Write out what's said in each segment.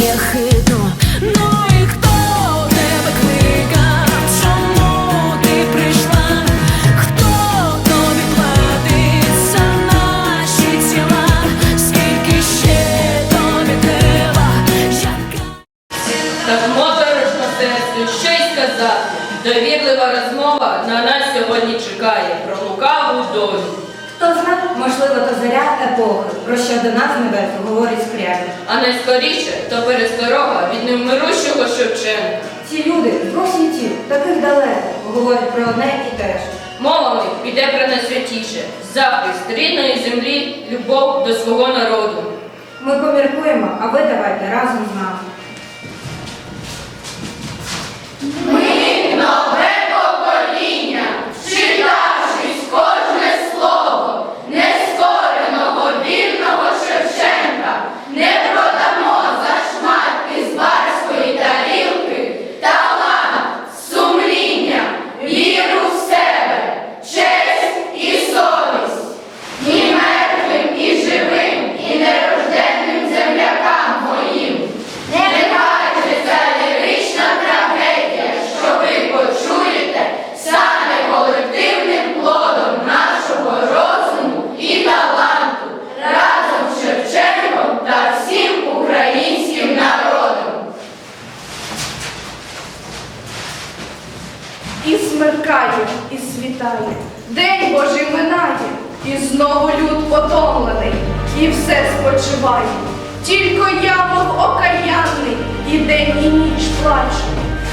я хитро. Ну і хто тебе кликав? Чому ти прийшла? Хто тобі платить наші тіла? Скільки ще тобі треба? Яка Так моторошно серцю, що й сказати. Довірлива розмова на нас сьогодні чекає про лукаву долю. Хто зна, можливо, то заряд епохи, про що до нас небес говорить скрябін. А найскоріше то пересторога від невмирущого Шевченка. Ці люди з світів, таких далеко, говорять про одне і те ж. Мова в них піде про найсвятіше захист рідної землі, любов до свого народу. Ми поміркуємо, а ви давайте разом з нами.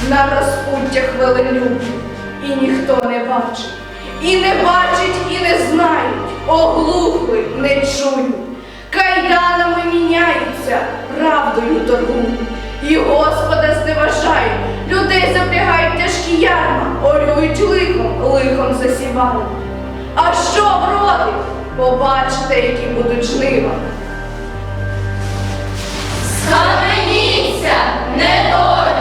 На розпуттях велелюбі, і ніхто не бачить, і не бачить, і не знають, оглухли, не чують. Кайданами міняються, правдою торгують, і Господа зневажають, людей запрягають тяжкі ярма, орюють лихом, лихом засівають. А що вродить? Побачите, які будуть жнива. Схаменіться, недолюди,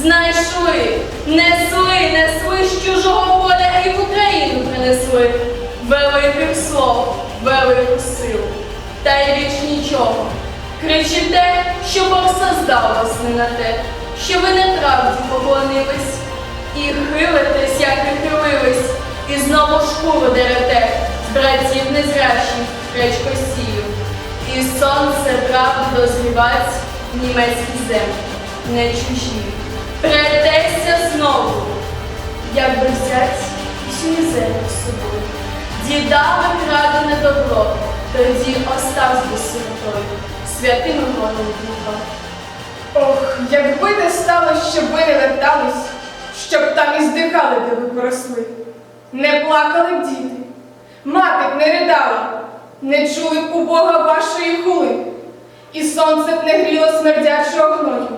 Знайшли, несли, несли з чужого поля і в Україну принесли великих слов, велику силу, та й річ нічого. Кричите, що Бог создав вас не на те, що ви неправді поклонились, і хилитесь, як і хилились, і знову шкуру дерете з братів незрящих речкосію. І сонце правду дозрівать німецькі землі, не чужі. Придеться знову, як би взять всю землю з собою. Дідами крадене добро, тоді оставсь би святим гроном Дніпра. Ох, якби не сталося, щоб ви не вертались, щоб там і здихали, де ви поросли. Не плакали б діти, мати б не ридала, не чули б у Бога вашої хули, і сонце б не гріло смердячого гною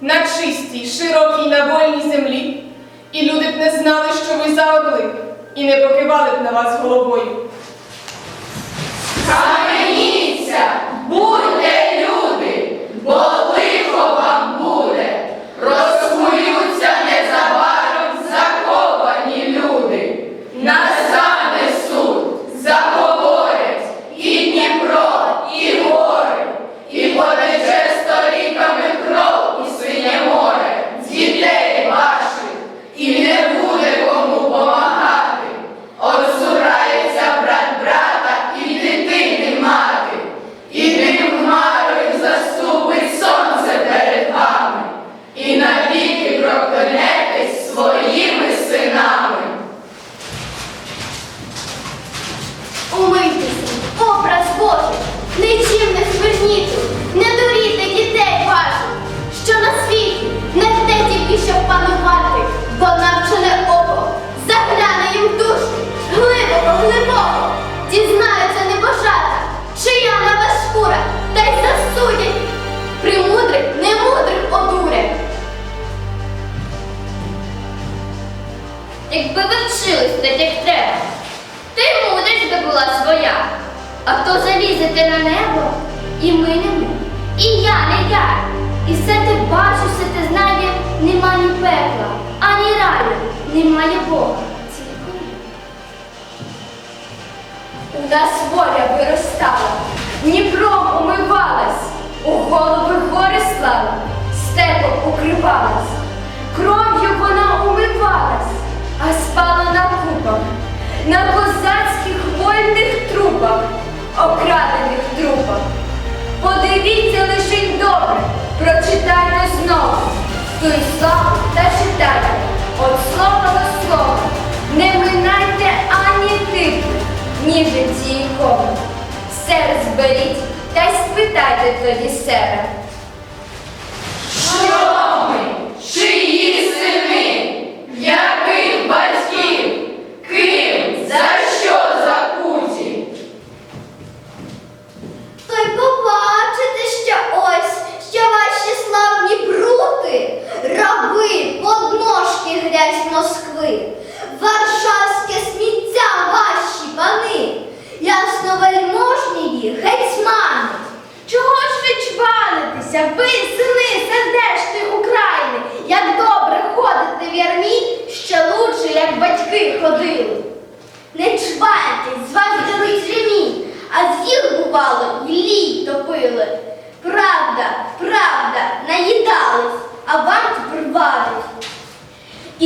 на чистій, широкій, на вольній землі, і люди б не знали, що ви за і не покивали б на вас головою. Немає Бога. Я. У нас воля виростала, Дніпром умивалась, у голови гори слава, степом укривалась, кров'ю вона умивалась, а спала на купах, на козацьких вольних трупах, окрадених трупах. Подивіться лише й добре, прочитайте знову, ту й славу та читайте, от слова до слова, не минайте ані типу, ні житті ікони. Все розберіть та й спитайте тоді себе. Що ми? Чиї сини? Яких батьків? Ким? За що закуті? То й побачите, що ось, що ваші славні брути, раби, подножки грязь Москви, варшавське сміття ваші пани, ясновельможні гетьмани. Чого ж ви чванитеся, ви, сини сердешної України, як добре ходите ярмі, ще лучше, як батьки ходили. Не чвайтесь, з вас деруть ремінь, а з їх бувало і лій топили. Правда, правда, наїдались, а вам тепер варить.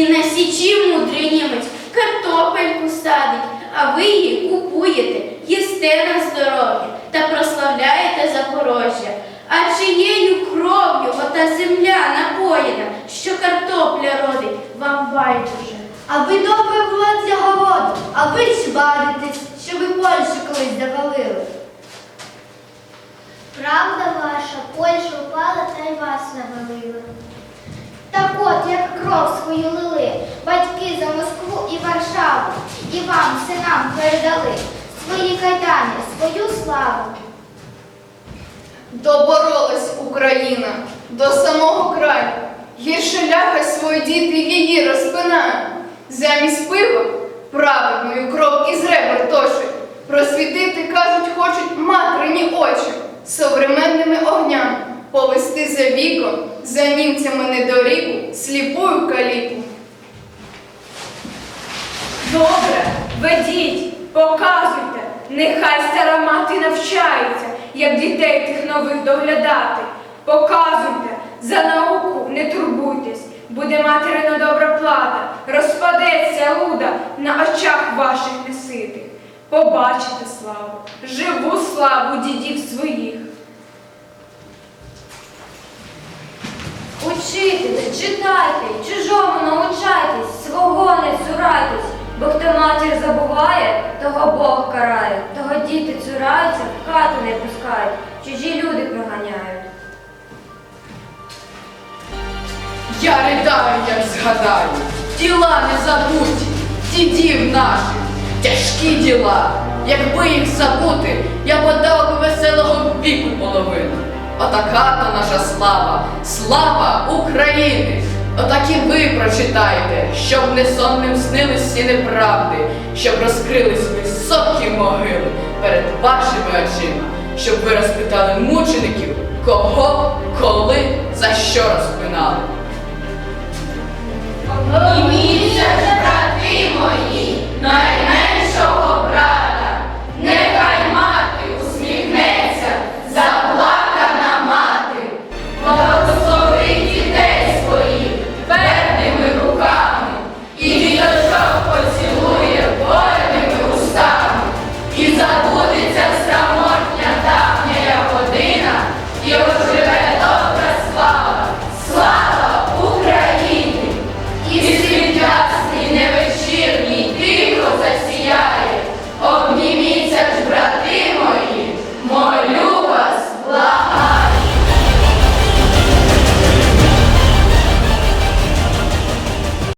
На січі мудрий німець картопельку садить, а ви її купуєте, їсте на здоров'я та прославляєте Запорожжя. А чиєю кров'ю ота земля напоєна, що картопля родить, вам байдуже. А ви добре була для городу, а ви сваритесь, що ви Польщу колись завалили. Правда ваша, Польща впала та й вас навалила. Так от, як кров свою лили, батьки за Москву і Варшаву, і вам, синам, передали свої кайдани, свою славу. Доборолась Україна до самого краю. Гірше ляха свої діти її розпинає. Замість пива праведною кров із ребер точить. Просвітити, кажуть, хочуть матрині очі современними огнями, повести за віком, за німцями недоріку, сліпую каліку. Добре, ведіть, показуйте, нехай стара мати навчається, як дітей тих нових доглядати. Показуйте, за науку не турбуйтесь, буде материна добра плата, розпадеться луда на очах ваших неситих. Побачите славу, живу славу дідів своїх. Учителі, читайте, чужому научайтесь, свого не цурайтесь, бо хто матір забуває, того Бог карає, того діти цураються, в хату не пускають, чужі люди проганяють. Я ридаю, як згадаю, діла не забуті, дідів наших, тяжкі діла. Якби їх забути, я подав би веселого віку половину. Отака то наша слава, слава України. Отак і ви прочитайте, щоб несонним снились сіни неправди, щоб розкрились високі могили перед вашими очима, щоб ви розпитали мучеників, кого, коли, за що розпинали. І місяць, брати мої, най.